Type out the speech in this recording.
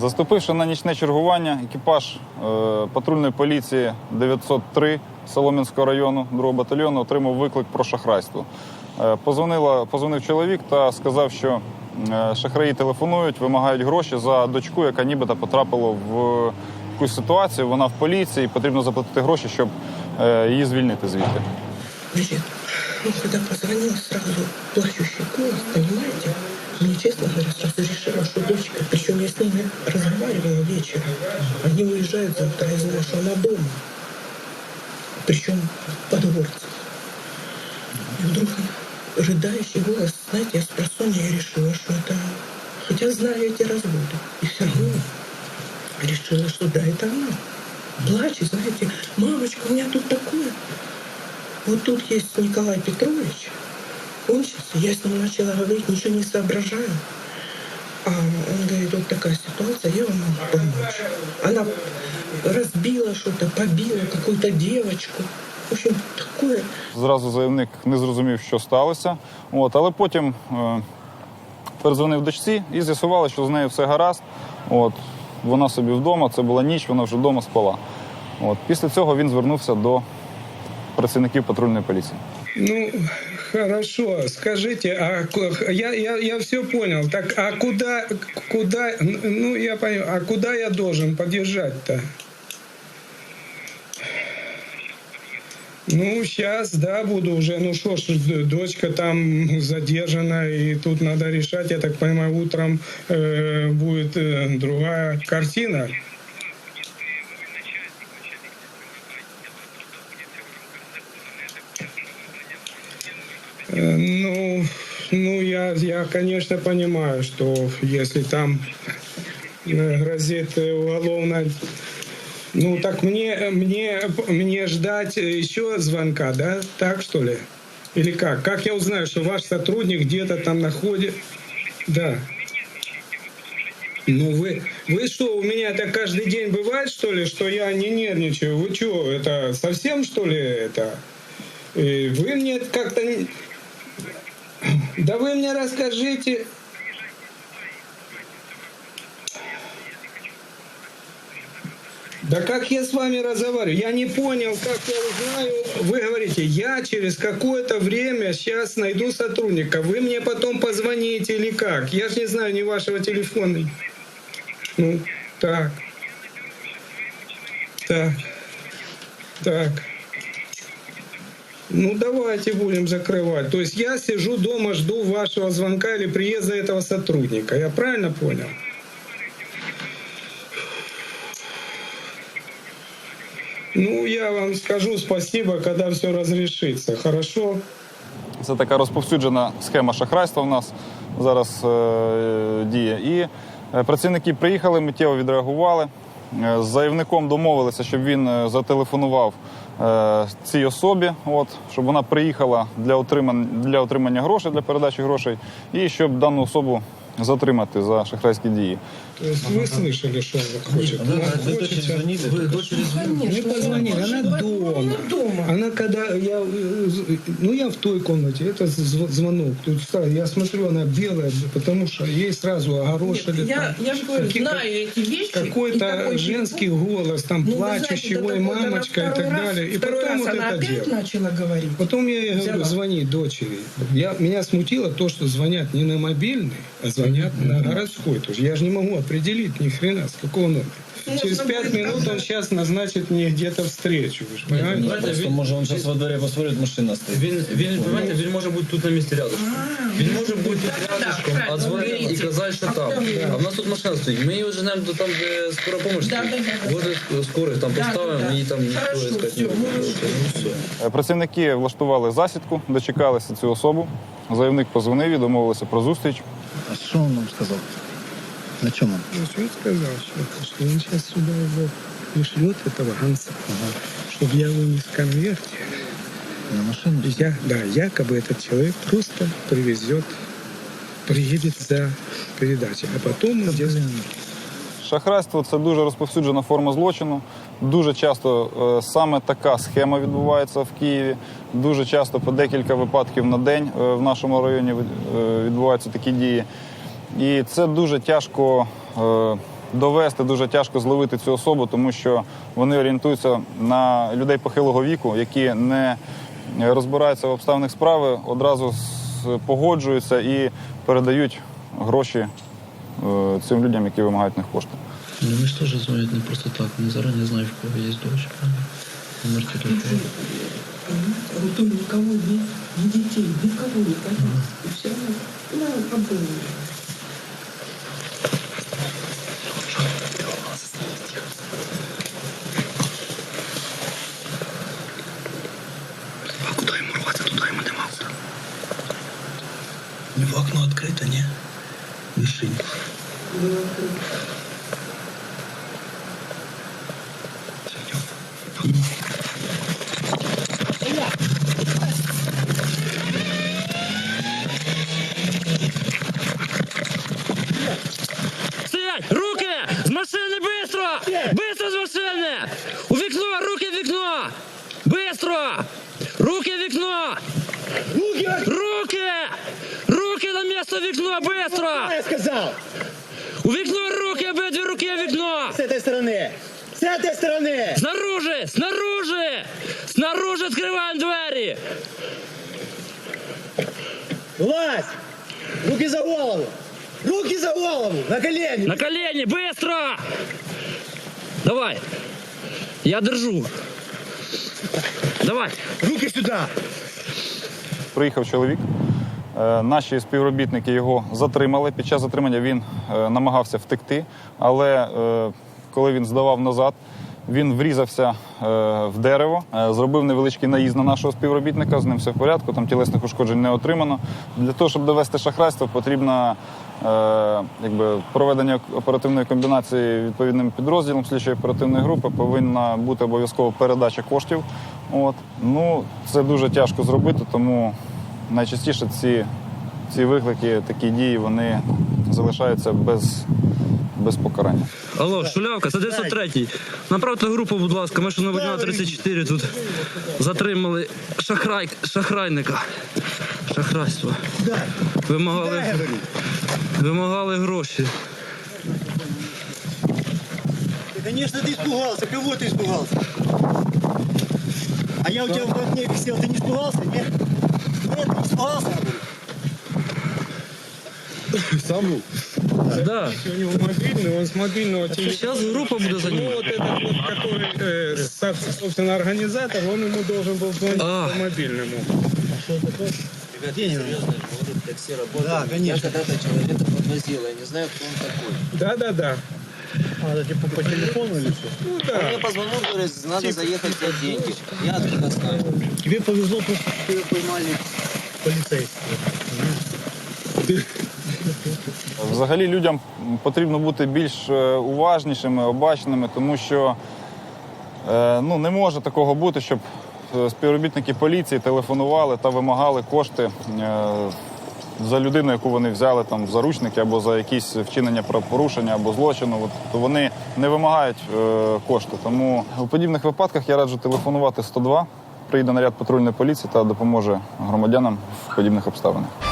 Заступивши на нічне чергування, екіпаж е, патрульної поліції 903 Солом'янського району 2 батальйону отримав виклик про шахрайство. Е, позвонила, позвонив чоловік та сказав, що е, шахраї телефонують, вимагають гроші за дочку, яка нібито потрапила в якусь ситуацію. Вона в поліції, потрібно заплатити гроші, щоб її звільнити звідти. Ну, когда позвонил, сразу плачущий голос, понимаете? Мне, честно говоря, сразу решила, что дочка, причем я с ними разговаривала вечером, они уезжают завтра из нашего дома, причем подворцы. И вдруг рыдающий голос, знаете, я с я решила, что это... Хотя знаю эти разводы, и все равно решила, что да, это она. Плачет, знаете, мамочка, у меня тут такое. Вот тут есть Николай Петрович. Он я с ним начала говорить, ничего не соображаю. А он говорит, вот такая ситуация, я вам могу помочь. Она разбила что-то, побила какую-то девочку. В общем, такое. Зразу заявник не зрозумів, що сталося. От, але потім е, перезвонив дочці і з'ясували, що з нею все гаразд. От, вона собі вдома, це була ніч, вона вже вдома спала. От, після цього він звернувся до працівників патрульної поліції. Ну, хорошо. Скажите, а я, я, я все понял. Так, а куда, куда, ну, я понял, а куда я должен подъезжать-то? Ну, сейчас, да, буду уже, ну что ж, дочка там задержана, и тут надо решать, я так понимаю, утром э, будет э, другая картина. Ну, ну я, я, конечно, понимаю, что если там э, грозит э, уголовная... Ну, так мне, мне, мне ждать еще звонка, да? Так, что ли? Или как? Как я узнаю, что ваш сотрудник где-то там находит? Да. Ну вы, вы что, у меня это каждый день бывает, что ли, что я не нервничаю? Вы что, это совсем, что ли, это? Э, Вы мне как-то... Да вы мне расскажите. Да как я с вами разговариваю? Я не понял, как я узнаю. Вы говорите, я через какое-то время сейчас найду сотрудника. Вы мне потом позвоните или как? Я же не знаю ни вашего телефона. Ну, так. Так. Так. Ну, давайте будем закрывать. То есть я сижу дома, жду вашего звонка или приезда этого сотрудника. Я правильно понял? Ну, я вам скажу спасибо, когда все разрешится. Хорошо? Це така розповсюджена схема шахрайства в нас зараз е, діє. І е, працівники приїхали, миттєво відреагували. Е, з заявником домовилися, щоб він е, зателефонував е, цій особі, от, щоб вона приїхала для отримання, для отримання грошей, для передачі грошей, і щоб дану особу затримати за шахрайські дії. То есть вы слышали, что он хочет? Вы, Она вы хочет- дочери звонили? Вы дочери звонили? Не позвонили, она дома. Она дома. Она когда я, э, з- ну я в той комнате, это зв- звонок. Тут ста- я смотрю, она белая, потому что ей сразу огорошили. Нет, я, там я же говорю, какие- знаю эти вещи. и Какой-то такой женский телефон. голос, там Ну, вы плачущий, знаете, ой, до такого мамочка и второй так раз- далее. И второй потом раз вот она это опять дело. начала говорить. Потом я ей говорю, Взяла. звони дочери. Я, меня смутило то, что звонят не на мобильный, а звонят на городской. То есть я же не могу определить ни хрена, с какого номера. Ну, Через можно пять будет минут он сказать. сейчас назначит мне где-то встречу. Вы же понимаете? Знаєте, Просто він- може він зараз во дворі посмотрить, машина стоїть. Він, він, понимаете, він може бути тут на місці рядышком. Він може бути тут Да, да, рядышком, правильно, а дзвонити і говорите. казати, що там. Автомобіль. А в нас тут машина стоїть. Ми її вже знаємо до там, де скора помощь Да, стоїть. да, да, да. Возле скорих там Да, поставимо да, да. і там ніхто Хорошо, искати все, не буде. можеш. Ну, все. Е, Працівники влаштували засідку, дочекалися цю особу. Заявник позвонив і домовилися про зустріч. А що він нам сказав? На чому? Ну, что он сказал, что, что он сейчас сюда его пришлет, этого Ганса, чтобы я вынес конверте. На машині? И Я, да, якобы этот человек просто привезет, приедет за передачей, а потом мы здесь... Шахрайство це дуже розповсюджена форма злочину. Дуже часто е, саме така схема відбувається в Києві. Дуже часто по декілька випадків на день е, в нашому районі е, відбуваються такі дії. І це дуже тяжко довести, дуже тяжко зловити цю особу, тому що вони орієнтуються на людей похилого віку, які не розбираються в обставинах справи, одразу погоджуються і передають гроші цим людям, які вимагають них кошти. Ну, они же тоже звонят не просто так. Они заранее знают, в кого есть дочь. правильно? Номер телефона. Он никого нет, ни детей, никого не боится. И все равно, ну, проблемы. А куда ему рваться? Туда ему нема. У него окно открыто, не? Мишень. Стоять! Руки! З машини быстро! Быстро з машини! У вікно! Руки в вікно! Быстро! Руки в вікно! Руки! Руки! Руки на місце вікно! Быстро! Я сказал! У вікно этой стороны! Снаружи! Снаружи! Снаружи відкриваємо двері! Влазь! Руки за голову! Руки за голову! На колени! На колени! Быстро! Давай! Я держу! Давай! Руки сюда! Приїхав чоловік. Е, Наші співробітники його затримали. Під час затримання він е, намагався втекти, але е, коли він здавав назад, він врізався е, в дерево, е, зробив невеличкий наїзд на нашого співробітника. З ним все в порядку, там тілесних ушкоджень не отримано. Для того, щоб довести шахрайство, потрібно е, якби, проведення оперативної комбінації відповідним підрозділом слідчої оперативної групи. Повинна бути обов'язково передача коштів. От. Ну, це дуже тяжко зробити, тому найчастіше ці, ці виклики, такі дії, вони залишаються без, без покарання. Алло, Шулявка, це 903. Направте групу, будь ласка, машина водія 34 тут затримали шахрай, шахрайника. Шахрайство. Вимагали, вимагали гроші. Конечно, ты испугался. Кого ты испугался? А я у тебя в окне висел. Ты не испугался? Нет? Нет, не испугался? Да. У него мобильный, он с мобильного телефона. Сейчас группа будет Ну, заниматься. вот этот вот, который, э, со- собственно, организатор, он ему должен был звонить А. по мобильному. Да, конечно. когда-то человека подвозила, я не знаю, кто он такой. Да-да-да. А, это типа по телефону или что? Ну Он да. мне позвонил, говорит, надо заехать взять деньги. Я откуда знаю? Тебе повезло, просто что тебя поймали полицейские. Взагалі людям потрібно бути більш е, уважнішими, обачними, тому що е, ну, не може такого бути, щоб е, співробітники поліції телефонували та вимагали кошти за людину, яку вони взяли там в заручники або за якісь вчинення правопорушення або злочину. От, то вони не вимагають кошти. Тому у подібних випадках я раджу телефонувати 102. Приїде наряд патрульної поліції та допоможе громадянам в подібних обставинах.